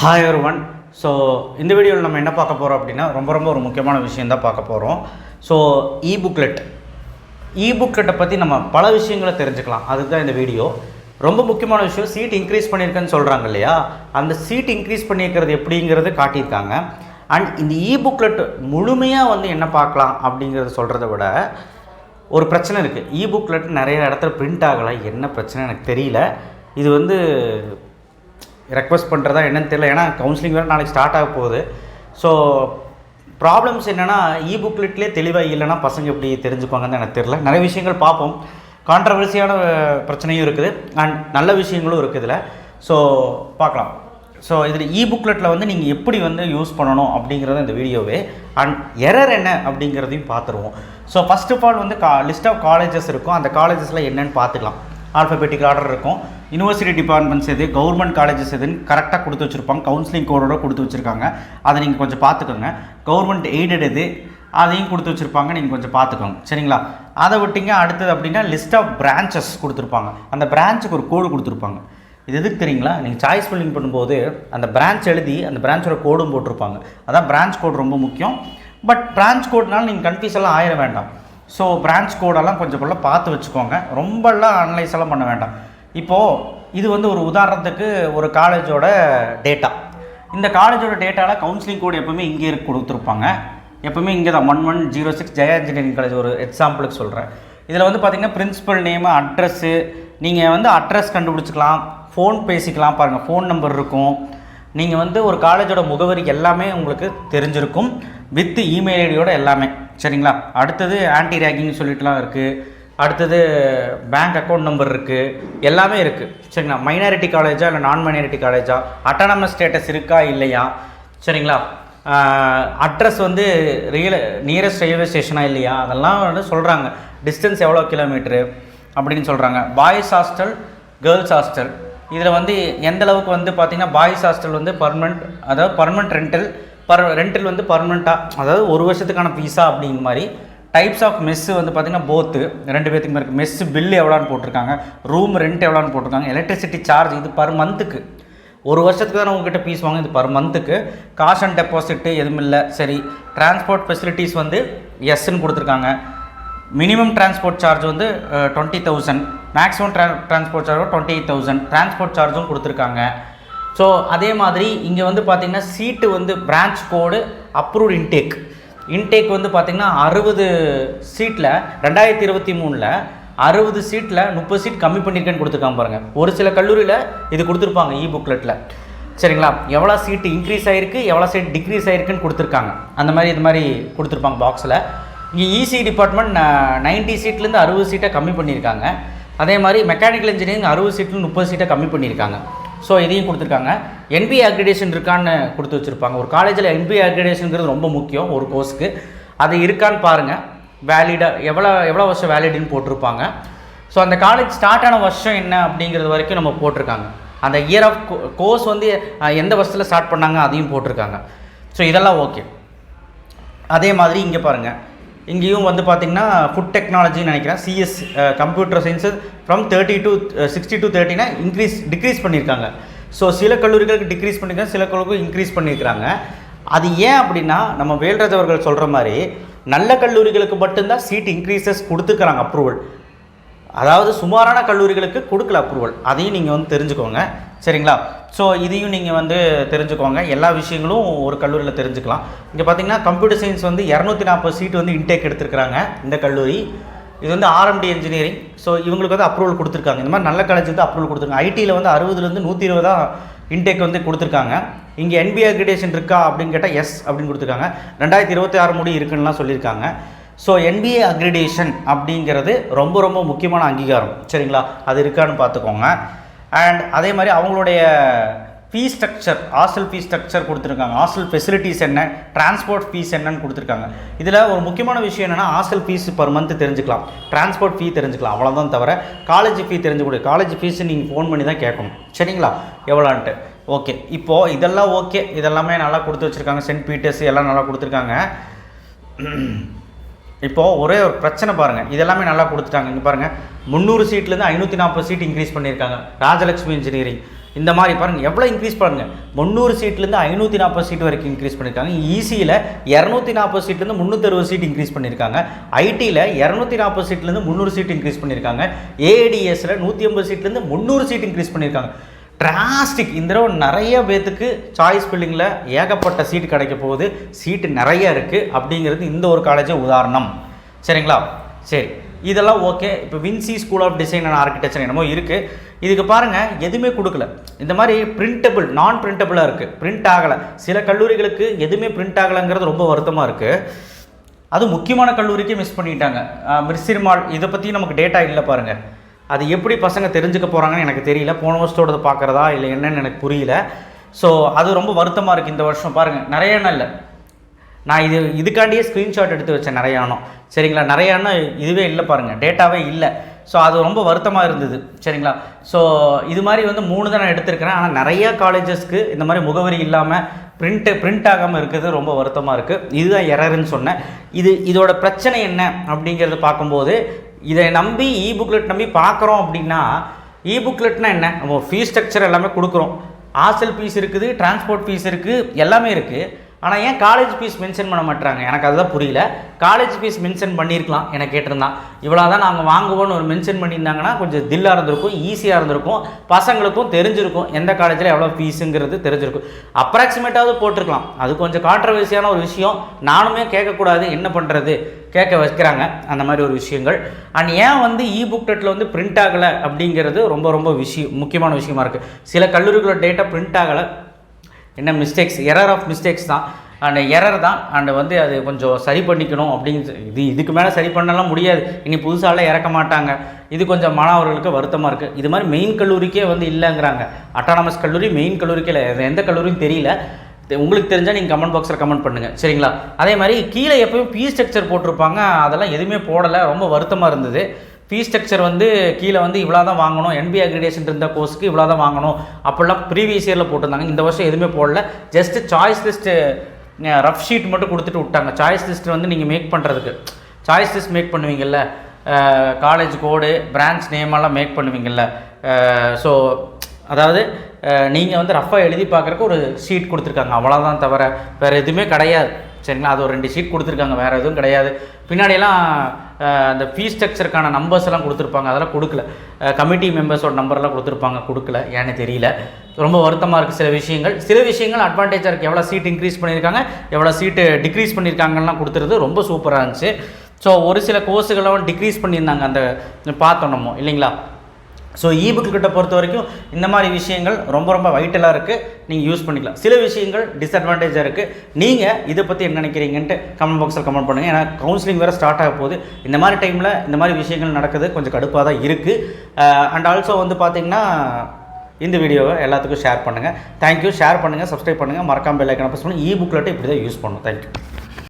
Hi one so இந்த வீடியோவில் நம்ம என்ன பார்க்க போகிறோம் அப்படின்னா ரொம்ப ரொம்ப ஒரு முக்கியமான விஷயம் தான் பார்க்க போகிறோம் ஸோ இ புக்லெட் இ புக்லெட்டை பற்றி நம்ம பல விஷயங்களை தெரிஞ்சுக்கலாம். அதுக்கு தான் இந்த வீடியோ. ரொம்ப முக்கியமான விஷயம் சீட் இன்க்ரீஸ் பண்ணியிருக்கேன்னு சொல்கிறாங்க இல்லையா? அந்த சீட் இன்க்ரீஸ் பண்ணியிருக்கிறது எப்படிங்கிறது காட்டியிருக்காங்க. அண்ட் இந்த இ புக்லெட் முழுமையாக வந்து என்ன பார்க்கலாம் அப்படிங்கிறத சொல்கிறத விட ஒரு பிரச்சனை இருக்குது இ புக்லெட் நிறைய இடத்துல பிரிண்ட் ஆகலை. என்ன பிரச்சனை எனக்கு தெரியல. இது வந்து ரெக்வஸ்ட் பண்ணுறதா என்னன்னு தெரியல. ஏன்னா கவுன்சிலிங் வேறு நாளைக்கு ஸ்டார்ட் ஆக போகுது. ஸோ ப்ராப்ளம்ஸ் என்னென்னா இ புக்லெட்லேயே தெளிவாக இல்லைன்னா பசங்க எப்படி தெரிஞ்சுக்குவாங்கன்னு எனக்கு தெரில நிறைய விஷயங்கள் பார்ப்போம். கான்ட்ரவர்சியான பிரச்சனையும் இருக்குது. அண்ட் நல்ல விஷயங்களும் இருக்குது இதில். ஸோ பார்க்கலாம். ஸோ இதில் இ புக்லெட்டில் வந்து நீங்கள் எப்படி வந்து யூஸ் பண்ணணும் அப்படிங்கிறது இந்த வீடியோவே. அண்ட் எரர் என்ன அப்படிங்கிறதையும் பார்த்துருவோம். ஸோ ஃபஸ்ட் ஆஃப் ஆல் வந்து கா லிஸ்ட் ஆஃப் காலேஜஸ் இருக்கும். அந்த காலேஜஸில் என்னென்னு பார்த்துக்கலாம். ஆல்ஃபபெட்டிக் ஆர்டர் இருக்கும். யூனிவர்சிட்டி டிபார்ட்மெண்ட்ஸ் எது கவர்மெண்ட் காலேஜஸ் எதுன்னு கரெக்டாக கொடுத்து வச்சுருப்பாங்க. கவுன்சிலிங் கோடோட கொடுத்து வச்சுருக்காங்க. அதை நீங்கள் கொஞ்சம் பார்த்துக்கோங்க. கவர்மெண்ட் எய்டட் எது அதையும் கொடுத்து வச்சுருப்பாங்க. நீங்கள் கொஞ்சம் பார்த்துக்கோங்க. சரிங்களா? அதை விட்டிங்க அடுத்தது அப்படின்னா லிஸ்ட் ஆஃப் பிரான்ச்சஸ் கொடுத்துருப்பாங்க. அந்த பிரான்ச்சுக்கு ஒரு கோடு கொடுத்துருப்பாங்க. இது எதுக்கு தெரியுங்களா நீங்கள் சாய்ஸ் ஃபில்லிங் பண்ணும்போது அந்த பிரான்ச் எழுதி அந்த பிரான்ச்சோட கோடும் போட்டிருப்பாங்க. அதான் பிரான்ச் கோட் ரொம்ப முக்கியம். பட் பிரான்ச் கோட்னால நீங்கள் கன்ஃபியூஸ் எல்லாம் ஆயிட வேண்டாம். ஸோ பிரான்ச் கோடெல்லாம் கொஞ்சம் போல பார்த்து வச்சுக்கோங்க. ரொம்பலாம் அனலைஸ் எல்லாம் பண்ண வேண்டாம். இப்போது இது வந்து ஒரு உதாரணத்துக்கு ஒரு காலேஜோட டேட்டா இந்த காலேஜோட டேட்டாவில் கவுன்சிலிங் கோடு எப்போவுமே இங்கே கொடுத்துருப்பாங்க. எப்போவுமே இங்கே தான். One one zero six Jaya engineering college ஒரு எக்ஸாம்பிளுக்கு சொல்கிறேன் இதில் வந்து பார்த்திங்கன்னா பிரின்சிபல் நேமு அட்ரஸ்ஸு நீங்கள் வந்து அட்ரஸ் கண்டுபிடிச்சிக்கலாம். ஃபோன் பேசிக்கலாம் பாருங்கள் ஃபோன் நம்பர் இருக்கும். நீங்கள் வந்து ஒரு காலேஜோட முகவரி எல்லாமே உங்களுக்கு தெரிஞ்சிருக்கும். வித் இமெயில் ஐடியோட எல்லாமே. சரிங்களா? அடுத்தது ஆன்டி ரேக்கிங் சொல்லிட்டுலாம் இருக்குது அடுத்தது பேங்க் அக்கௌண்ட் நம்பர் இருக்குது எல்லாமே இருக்குது சரிங்களா? மைனாரிட்டி காலேஜா இல்லை நான் மைனாரிட்டி காலேஜா அட்டானமஸ் ஸ்டேட்டஸ் இருக்கா? இல்லையா? சரிங்களா? அட்ரஸ் வந்து ரியல் நியரஸ்ட் ரயில்வே ஸ்டேஷனா இல்லையா? அதெல்லாம் வந்து சொல்கிறாங்க டிஸ்டன்ஸ் எவ்வளோ கிலோமீட்ரு அப்படின்னு சொல்கிறாங்க பாய்ஸ் ஹாஸ்டல் கேர்ள்ஸ் ஹாஸ்டல் இதில் வந்து எந்த அளவுக்கு வந்து பார்த்திங்கன்னா பாய்ஸ் ஹாஸ்டல் வந்து பர்மனெண்ட் அதாவது பர்மனெண்ட் ரெண்டல் பர் ரெண்டல் வந்து பர்மனெண்ட்டாக அதாவது ஒரு வருஷத்துக்கான பீஸா அப்படிங்கிற மாதிரி டைப்ஸ் ஆஃப் மெஸ்ஸு வந்து பார்த்திங்கன்னா போத்து ரெண்டு பேத்துக்கு இருக்குது மெஸ்ஸு பில்லு எவ்வளோன்னு போட்டிருக்காங்க. ரூம் ரெண்ட் எவ்வளோன்னு போட்டிருக்காங்க. எலக்ட்ரிசிட்டி சார்ஜ் இது பர் மந்த்துக்கு ஒரு வருஷத்துக்கு தான் உங்ககிட்ட ஃபீஸ் வாங்க இது பர் மந்த்துக்கு காஷ் அண்ட் டெபாசிட்டு எதுவும் இல்லை. சரி. டிரான்ஸ்போர்ட் ஃபெசிலிட்டிஸ் வந்து எஸ்ன்னு கொடுத்துருக்காங்க. மினிமம் டிரான்ஸ்போர்ட் சார்ஜ் வந்து twenty thousand maximum draw transport charge twenty eight thousand transport சார்ஜும் கொடுத்துருக்காங்க. ஸோ அதே மாதிரி இங்கே வந்து பார்த்திங்கன்னா சீட்டு வந்து branch code approved intake intake வந்து பார்த்திங்கன்னா அறுபது சீட்டில் ரெண்டாயிரத்தி இருபத்தி மூணில் அறுபது சீட்டில் முப்பது சீட் கம்மி பண்ணியிருக்கேன்னு கொடுத்துருக்காங்க பாருங்கள் ஒரு சில கல்லூரியில் இது கொடுத்துருப்பாங்க இ புக்லெட்டில் சரிங்களா? எவ்வளோ சீட்டு இன்க்ரீஸ் ஆகிருக்கு எவ்வளோ சீட் டிக்ரீஸ் ஆகிருக்குன்னு கொடுத்துருக்காங்க. அந்த மாதிரி இது மாதிரி கொடுத்துருப்பாங்க பாக்ஸில் இங்கே இசி டிபார்ட்மெண்ட் நைன்ட்டி சீட்லேருந்து அறுபது சீட்டை கம்மி பண்ணியிருக்காங்க. அதே மாதிரி மெக்கானிக்கல் இன்ஜினியரிங் அறுபது சீட்லேருந்து முப்பது சீட்டை கம்மி பண்ணியிருக்காங்க. ஸோ இதையும் கொடுத்துருக்காங்க. என்பிஏ அக்ரிடேஷன் இருக்கான்னு கொடுத்து வச்சுருப்பாங்க. ஒரு காலேஜில் என்பிஏ அக்ரிடேஷனுங்கிறது ரொம்ப முக்கியம் ஒரு கோர்ஸுக்கு அது இருக்கான்னு பாருங்கள் வேலிடாக எவ்வளோ எவ்வளோ வருஷம் வேலிடுன்னு போட்டிருப்பாங்க. ஸோ அந்த காலேஜ் ஸ்டார்ட் ஆன வருஷம் என்ன அப்படிங்கிறது வரைக்கும் நம்ம போட்டிருக்காங்க. அந்த இயர் ஆஃப் கோர்ஸ் வந்து எந்த வருஷத்தில் ஸ்டார்ட் பண்ணாங்க அதையும் போட்டிருக்காங்க. ஸோ இதெல்லாம் ஓகே அதே மாதிரி இங்கே பாருங்கள் இங்கேயும் வந்து பார்த்திங்கன்னா ஃபுட் டெக்னாலஜின்னு நினைக்கிறேன். CS computer science from thirty to sixty to தேர்ட்டினா increase decrease பண்ணியிருக்காங்க. ஸோ சில கல்லூரிகளுக்கு டிக்ரீஸ் பண்ணியிருக்காங்க சில கல்லூரிகளுக்கு இன்க்ரீஸ் பண்ணியிருக்கிறாங்க. அது ஏன் அப்படின்னா நம்ம வேல்ராஜ் அவர்கள் சொல்கிற மாதிரி நல்ல கல்லூரிகளுக்கு மட்டும்தான் சீட் இன்க்ரீசஸ் கொடுத்துக்கிறாங்க அப்ரூவல் அதாவது சுமாரான கல்லூரிகளுக்கு கொடுக்கல அப்ரூவல் அதையும் நீங்கள் வந்து தெரிஞ்சுக்கோங்க. சரிங்களா? ஸோ இதையும் நீங்கள் வந்து தெரிஞ்சுக்கோங்க. எல்லா விஷயங்களும் ஒரு கல்லூரியில் தெரிஞ்சுக்கலாம். இங்கே பார்த்தீங்கன்னா கம்ப்யூட்டர் சயின்ஸ் வந்து இரநூத்தி நாற்பது சீட் வந்து இன்டேக் எடுத்திருக்கிறாங்க இந்த கல்லூரி. இது வந்து ஆர்எம்டி இன்ஜினியரிங் ஸோ இவங்களுக்கு வந்து அப்ரூவல் கொடுத்துருக்காங்க. இந்த மாதிரி நல்ல காலேஜ் வந்து அப்ரூவல் கொடுத்துருக்காங்க. ஐடியில் வந்து அறுபதுலேருந்து நூற்றி இருபதா இன்டேக் வந்து கொடுத்துருக்காங்க. இங்கே என்பிஏ அக்ரிடேஷன் இருக்கா அப்படின்னு கேட்டால் எஸ் அப்படின்னு கொடுத்துருக்காங்க. ரெண்டாயிரத்தி இருபத்தி ஆறு முடி இருக்குன்னுலாம் சொல்லியிருக்காங்க. ஸோ என்பிஏ அக்ரிடேஷன் அப்படிங்கிறது ரொம்ப ரொம்ப முக்கியமான அங்கீகாரம். சரிங்களா? அது இருக்கான்னு பார்த்துக்கோங்க. அண்ட் அதே மாதிரி அவங்களுடைய fee structure hostel fee structure கொடுத்துருக்காங்க. ஹாஸ்டல் ஃபெசிலிட்டிஸ் என்ன? டிரான்ஸ்போர்ட் ஃபீஸ் என்னன்னு கொடுத்துருக்காங்க. இதில் ஒரு முக்கியமான விஷயம் என்னென்னா ஹாஸ்டல் ஃபீஸ் பர் மந்த் தெரிஞ்சுக்கலாம். டிரான்ஸ்போர்ட் ஃபீ தெரிஞ்சுக்கலாம். அவ்வளோதான் தவிர காலேஜ் ஃபீ தெரிஞ்சுக்கூடிய காலேஜ் ஃபீஸ் நீங்கள் ஃபோன் பண்ணி தான் கேட்கணும். சரிங்களா? எவ்வளோன்ட்டு ஓகே இப்போது இதெல்லாம் ஓகே இதெல்லாமே நல்லா கொடுத்து வச்சுருக்காங்க. சென்ட் பீட்டர்ஸ் எல்லாம் நல்லா கொடுத்துருக்காங்க. இப்போது ஒரே ஒரு பிரச்சனை பாருங்கள் இதெல்லாமே நல்லா கொடுத்துட்டாங்க. இங்கே பாருங்கள் முந்நூறு சீட்லேருந்து ஐநூற்றி நாற்பது சீட் இன்க்ரீஸ் பண்ணியிருக்காங்க. ராஜலக்ஷ்மி இன்ஜினியரிங் இந்த மாதிரி பாருங்கள் எவ்வளோ இன்க்ரீஸ் பாருங்கள் முந்நூறு சீட்லேருந்து ஐநூற்றி நாற்பது சீட் வரைக்கும் இன்க்ரீஸ் பண்ணியிருக்காங்க. ஈசியில் இரநூத்தி நாற்பது சீட்லேருந்து முந்நூற்றறுபது சீட் இன்க்ரீஸ் பண்ணியிருக்காங்க. ஐடியில் இரநூத்தி நாற்பது சீட்லேருந்து முந்நூறு சீட் இன்க்ரீஸ் பண்ணியிருக்காங்க. ஏடிஎஸில் நூற்றி ஐம்பது சீட்லேருந்து முந்நூறு சீட் இன்க்ரீஸ் பண்ணியிருக்காங்க. டிராஸ்டிக் இந்த தடவை நிறைய பேர்த்துக்கு சாய்ஸ் பில்டிங்கில் ஏகப்பட்ட சீட் கிடைக்க போகுது. சீட்டு நிறைய இருக்குது அப்படிங்கிறது இந்த ஒரு காலேஜே உதாரணம். சரிங்களா? சரி. இதெல்லாம் ஓகே இப்போ Vinci school of design and architecture என்னமோ இருக்குது இதுக்கு பாருங்கள் எதுவுமே கொடுக்கல. இந்த மாதிரி பிரிண்டபிள் நான் பிரிண்டபிளாக இருக்குது பிரிண்ட் ஆகலை. சில கல்லூரிகளுக்கு எதுவுமே பிரிண்ட் ஆகலைங்கிறது ரொம்ப வருத்தமாக இருக்குது அது முக்கியமான கல்லூரிக்கே மிஸ் பண்ணிட்டாங்க. மிர்சிர்மால் இதை பற்றி நமக்கு டேட்டா இல்லை பாருங்கள் அது எப்படி பசங்க தெரிஞ்சுக்க போகிறாங்கன்னு எனக்கு தெரியல. போன வருஷத்தோடது பார்க்குறதா இல்லை என்னன்னு எனக்கு புரியல. ஸோ அது ரொம்ப வருத்தமாக இருக்குது இந்த வருஷம் பாருங்கள் நிறைய எண்ணம் இல்லை. நான் இது இதுக்காண்டியே ஸ்க்ரீன்ஷாட் எடுத்து வச்சேன் நிறைய சரிங்களா? நிறைய இதுவே இல்லை பாருங்கள் டேட்டாவே இல்லை. ஸோ அது ரொம்ப வருத்தமாக இருந்தது. சரிங்களா? ஸோ இது மாதிரி வந்து மூணு தான் நான் எடுத்திருக்கிறேன். ஆனால் நிறையா காலேஜஸ்க்கு இந்த மாதிரி முகவரி இல்லாமல் பிரிண்ட்டு பிரிண்ட் ஆகாமல் இருக்கிறது ரொம்ப வருத்தமாக இருக்குது இதுதான் எரருன்னு சொன்னேன். இது இதோட பிரச்சனை என்ன அப்படிங்கிறத பார்க்கும்போது இதை நம்பி இ புக்லெட் நம்பி பார்க்குறோம் அப்படின்னா இ புக்லெட்னா என்ன? நம்ம ஃபீஸ் ஸ்ட்ரக்சர் எல்லாமே கொடுக்குறோம். ஹாஸ்டல் ஃபீஸ் இருக்குது டிரான்ஸ்போர்ட் ஃபீஸ் இருக்குது எல்லாமே இருக்குது ஆனால் ஏன் காலேஜ் ஃபீஸ் மென்ஷன் பண்ண மாட்டாங்க எனக்கு அதுதான் புரியல. காலேஜ் ஃபீஸ் மென்ஷன் பண்ணியிருக்கலாம் எனக்கு கேட்டிருந்தான். இவ்வளோ தான் நாங்கள் வாங்குவோன்னு ஒரு மென்ஷன் பண்ணியிருந்தாங்கன்னா கொஞ்சம் தில்லாக இருந்திருக்கும் ஈஸியாக இருந்திருக்கும். பசங்களுக்கும் தெரிஞ்சிருக்கும். எந்த காலேஜில் எவ்வளோ ஃபீஸுங்கிறது தெரிஞ்சிருக்கும். அப்ராக்சிமேட்டாவது போட்டிருக்கலாம். அது கொஞ்சம் கான்ட்ரவர்சியான ஒரு விஷயம். நானுமே கேட்கக்கூடாது. என்ன பண்ணுறது கேட்க வைக்கிறாங்க. அந்த மாதிரி ஒரு விஷயங்கள். அண்ட் ஏன் வந்து இ புக்லெட்டில் வந்து பிரிண்ட் ஆகலை அப்படிங்கிறது ரொம்ப ரொம்ப விஷயம் முக்கியமான விஷயமா இருக்குது சில கல்லூரிகளோட டேட்டா பிரிண்ட் ஆகலை. என்ன மிஸ்டேக்ஸ் எரர் ஆஃப் மிஸ்டேக்ஸ் தான். அண்ட் எரர் தான். அண்ட் வந்து அது கொஞ்சம் சரி பண்ணிக்கணும் அப்படின்னு இது இதுக்கு மேலே சரி பண்ணலாம் முடியாது. இனி புதுசாலாம் இறக்க மாட்டாங்க. இது கொஞ்சம் மாணவர்களுக்கு வருத்தமாக இருக்குது இது மாதிரி மெயின் கல்லூரிக்கே வந்து இல்லைங்கிறாங்க. அட்டானமஸ் கல்லூரி மெயின் கல்லூரிக்கே இல்லை. எந்த கல்லூரியும் தெரியல. உங்களுக்கு தெரிஞ்சால் நீங்கள் கமெண்ட் பாக்ஸில் கமெண்ட் பண்ணுங்கள் சரிங்களா? அதே மாதிரி கீழே எப்போயும் ஃபீஸ் ஸ்ட்ரக்சர் போட்டிருப்பாங்க. அதெல்லாம் எதுவுமே போடலை. ரொம்ப வருத்தமாக இருந்தது. ஃபீஸ் ஸ்ட்ரக்சர் வந்து கீழே வந்து இவ்வளோ தான் வாங்கணும் என்பி அக்ரிடேஷன் இருந்த கோர்ஸுக்கு இவ்வளோ தான் வாங்கணும். அப்படிலாம் ப்ரீவியஸ் இயரில் போட்டிருந்தாங்க. இந்த வருஷம் எதுவுமே போடல. Just choice list rough sheet மட்டும் கொடுத்துட்டு விட்டாங்க. சாய்ஸ் லிஸ்ட் வந்து நீங்கள் மேக் பண்ணுறதுக்கு சாய்ஸ் லிஸ்ட் மேக் பண்ணுவீங்கள்ல காலேஜ் கோடு பிரான்ச் நேம் எல்லாம் மேக் பண்ணுவீங்கள்ல ஸோ அதாவது நீங்கள் வந்து ரஃபாக எழுதி பார்க்குறக்கு ஒரு ஷீட் கொடுத்துருக்காங்க. அவ்வளோதான் தவிர வேறு எதுவுமே கிடையாது. சரிங்களா? அது ஒரு ரெண்டு ஷீட் கொடுத்துருக்காங்க. வேறு எதுவும் கிடையாது. பின்னாடியெல்லாம் அந்த ஃபீஸ் ஸ்ட்ரக்சருக்கான நம்பர்ஸ் எல்லாம் கொடுத்துருப்பாங்க. அதெல்லாம் கொடுக்கல. கமிட்டி மெம்பர்ஸோட நம்பர்லாம் கொடுத்துருப்பாங்க. கொடுக்கல. ஏன்னு தெரியல. ரொம்ப வருத்தமாக இருக்குது சில விஷயங்கள். சில விஷயங்கள் அட்வான்டேஜாக இருக்குது எவ்வளோ சீட் இன்க்ரீஸ் பண்ணியிருக்காங்க எவ்வளோ சீட்டு டிக்ரீஸ் பண்ணியிருக்காங்கலாம் கொடுத்துருது. ரொம்ப சூப்பராக இருந்துச்சு. ஸோ ஒரு சில கோர்ஸுகளும் டிக்ரீஸ் பண்ணியிருந்தாங்க. அந்த பார்த்தோம் நம்ம. இல்லைங்களா? ஸோ இபுக் கிட்ட பொறுத்த வரைக்கும் இந்த மாதிரி விஷயங்கள் ரொம்ப ரொம்ப வைட்டலாக இருக்குது நீங்கள் யூஸ் பண்ணிக்கலாம். சில விஷயங்கள் டிஸ்அட்வான்டேஜாக இருக்குது நீங்கள் இதை பற்றி என்ன நினைக்கிறீங்கன்ட்டு கமெண்ட் பாக்ஸில் கமெண்ட் பண்ணுங்கள் ஏன்னா கவுன்சிலிங் வேறு ஸ்டார்ட் ஆக போகுது. இந்த மாதிரி டைமில் இந்த மாதிரி விஷயங்கள் நடக்குது. கொஞ்சம் கடுப்பாக தான் இருக்குது அண்ட் ஆல்சோ வந்து பார்த்திங்கன்னா இந்த வீடியோவை எல்லாத்துக்கும் ஷேர் பண்ணுங்கள் தேங்க்யூ ஷேர் பண்ணுங்கள் சப்ஸ்கிரைப் பண்ணுங்கள் மறக்காமல் பெல் ஐக்கனை ப்ரெஸ் பண்ணி இ புக்லெட்டை இப்படி தான் யூஸ் பண்ணணும். தேங்க்யூ